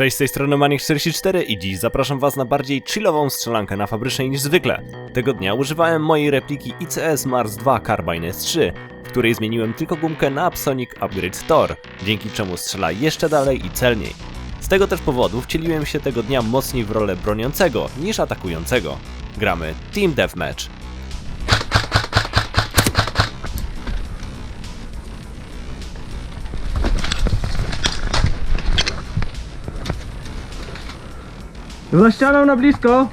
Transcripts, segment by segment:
Cześć, z tej strony Maniek44 i dziś zapraszam was na bardziej chillową strzelankę na fabrycznej niż zwykle. Tego dnia używałem mojej repliki ICS Mars 2 Carbine S3, w której zmieniłem tylko gumkę na Psonic Upgrade Tor, dzięki czemu strzela jeszcze dalej i celniej. Z tego też powodu wcieliłem się tego dnia mocniej w rolę broniącego niż atakującego. Gramy Team Deathmatch. Za ścianą na blisko!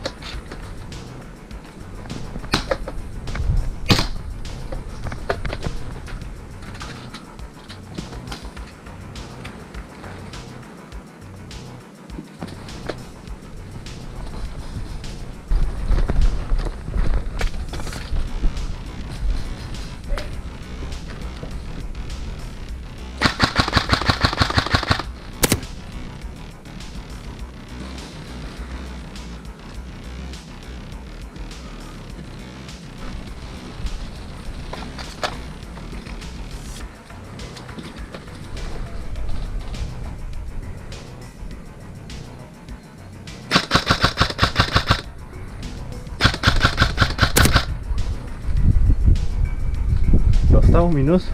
Minus.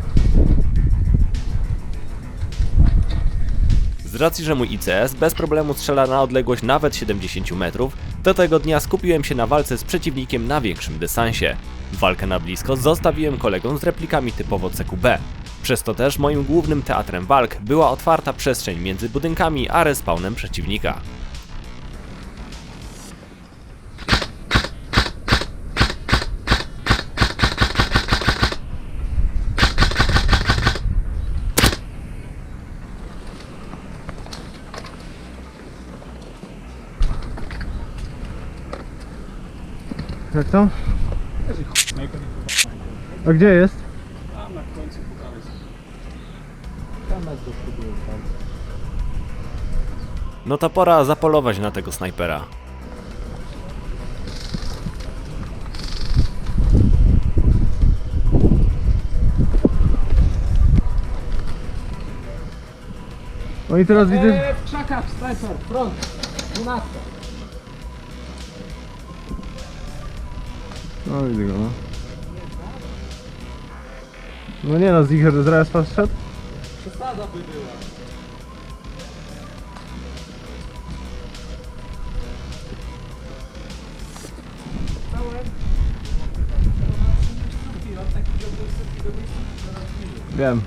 Z racji, że mój ICS bez problemu strzela na odległość nawet 70 metrów, do tego dnia skupiłem się na walce z przeciwnikiem na większym dystansie. Walkę na blisko zostawiłem kolegom z replikami typowo CQB. Przez to też moim głównym teatrem walk była otwarta przestrzeń między budynkami a respawnem przeciwnika. Jak to? A gdzie jest? Tam na końcu pokażę. Tam nas tam. No to pora zapolować na tego snajpera. No i teraz widzę. Eee, w krzakach, snajper, front, No widzę go, no. No nie no, Zicher zaraz poszedł. Przesada by była. Wiem.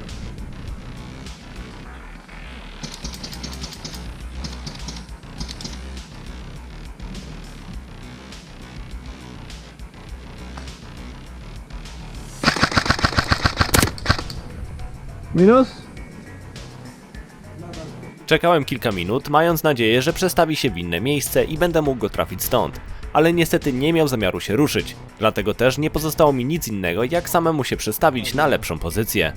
Minus? Czekałem kilka minut, mając nadzieję, że przestawi się w inne miejsce i będę mógł go trafić stąd. Ale niestety nie miał zamiaru się ruszyć, dlatego też nie pozostało mi nic innego, jak samemu się przestawić na lepszą pozycję.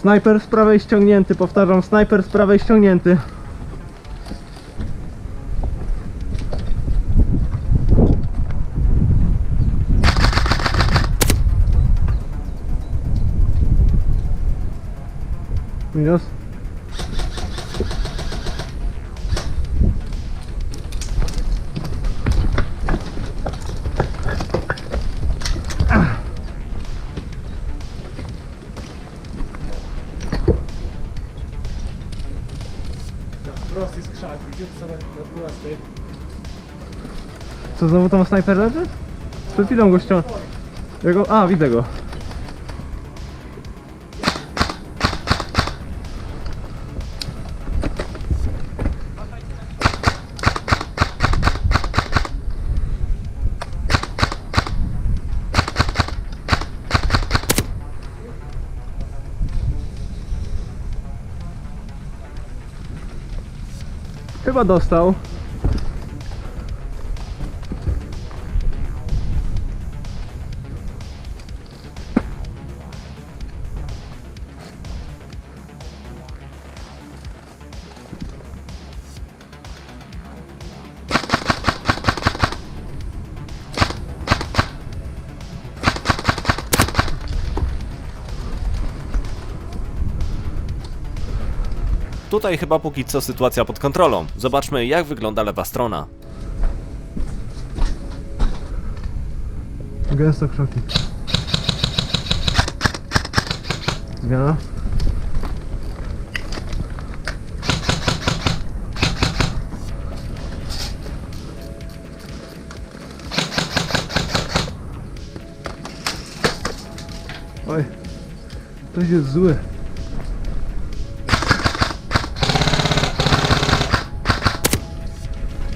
Snajper z prawej ściągnięty, powtarzam, snajper z prawej ściągnięty. Minus. Co znowu tam snajper leży? Przed chwilą go ściąg... Ja go... A, widzę go. Chyba dostał. Tutaj chyba póki co sytuacja pod kontrolą. Zobaczmy jak wygląda lewa strona. Gęsto krzoki. Zmiana. Oj, ktoś jest zły.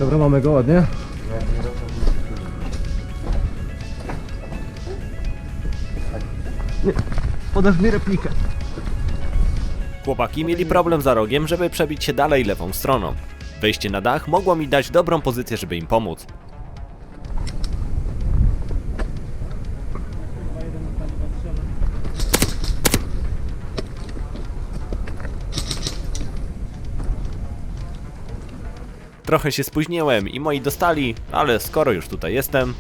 Dobra, mamy go ładnie. Nie, podasz mi replikę. Chłopaki mieli problem za rogiem, żeby przebić się dalej lewą stroną. Wejście na dach mogło mi dać dobrą pozycję, żeby im pomóc. Trochę się spóźniłem i moi dostali, ale skoro już tutaj jestem,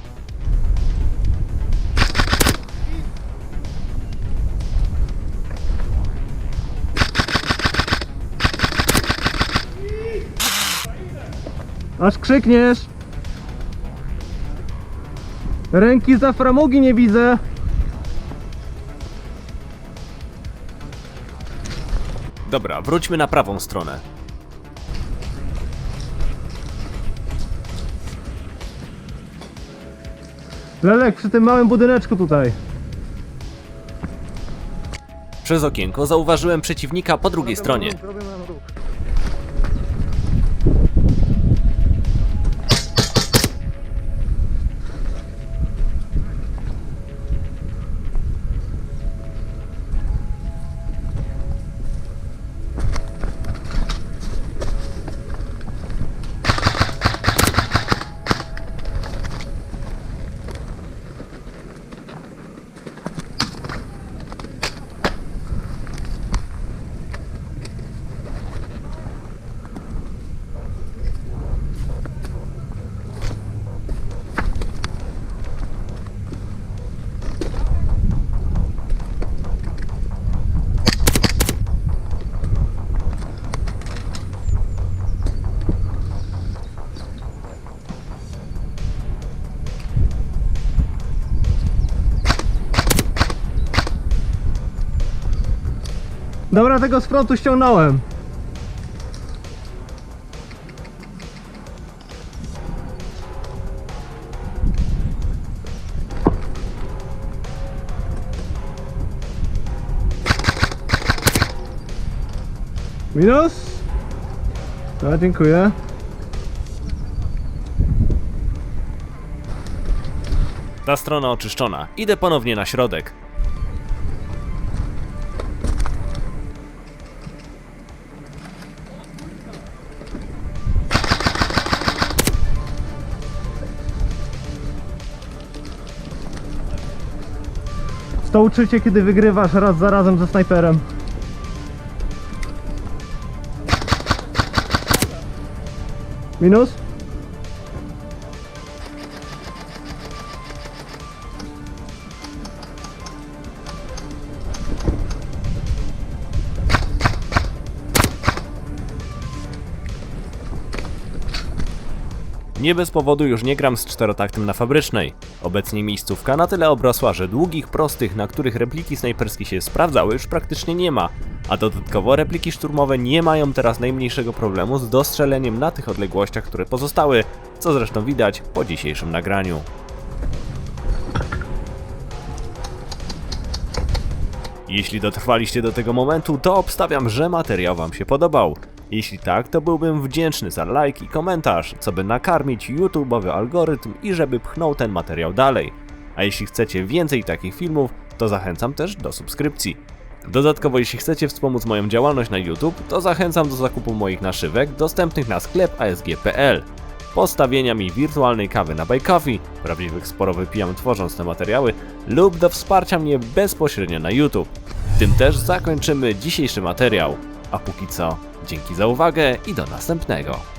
Aż krzykniesz! Ręki za framugi nie widzę! Dobra, wróćmy na prawą stronę. Lelek, przy tym małym budyneczku tutaj. Przez okienko zauważyłem przeciwnika po drugiej stronie. Dobra, tego z frontu ściągnąłem. Minus? A, dziękuję. Ta strona oczyszczona. Idę ponownie na środek. To uczucie, kiedy wygrywasz raz za razem ze snajperem. Minus? Nie bez powodu już nie gram z czterotaktem na fabrycznej. Obecnie miejscówka na tyle obrosła, że długich, prostych, na których repliki snajperskie się sprawdzały, już praktycznie nie ma. A dodatkowo repliki szturmowe nie mają teraz najmniejszego problemu z dostrzeleniem na tych odległościach, które pozostały, co zresztą widać po dzisiejszym nagraniu. Jeśli dotrwaliście do tego momentu, to obstawiam, że materiał Wam się podobał. Jeśli tak, to byłbym wdzięczny za like i komentarz, co by nakarmić YouTube'owy algorytm i żeby pchnął ten materiał dalej. A jeśli chcecie więcej takich filmów, to zachęcam też do subskrypcji. Dodatkowo, jeśli chcecie wspomóc moją działalność na YouTube, to zachęcam do zakupu moich naszywek dostępnych na sklep asg.pl. Postawienia mi wirtualnej kawy na Coffee, prawdziwych sporo wypijam tworząc te materiały, lub do wsparcia mnie bezpośrednio na YouTube. Tym też zakończymy dzisiejszy materiał. A póki co, dzięki za uwagę i do następnego.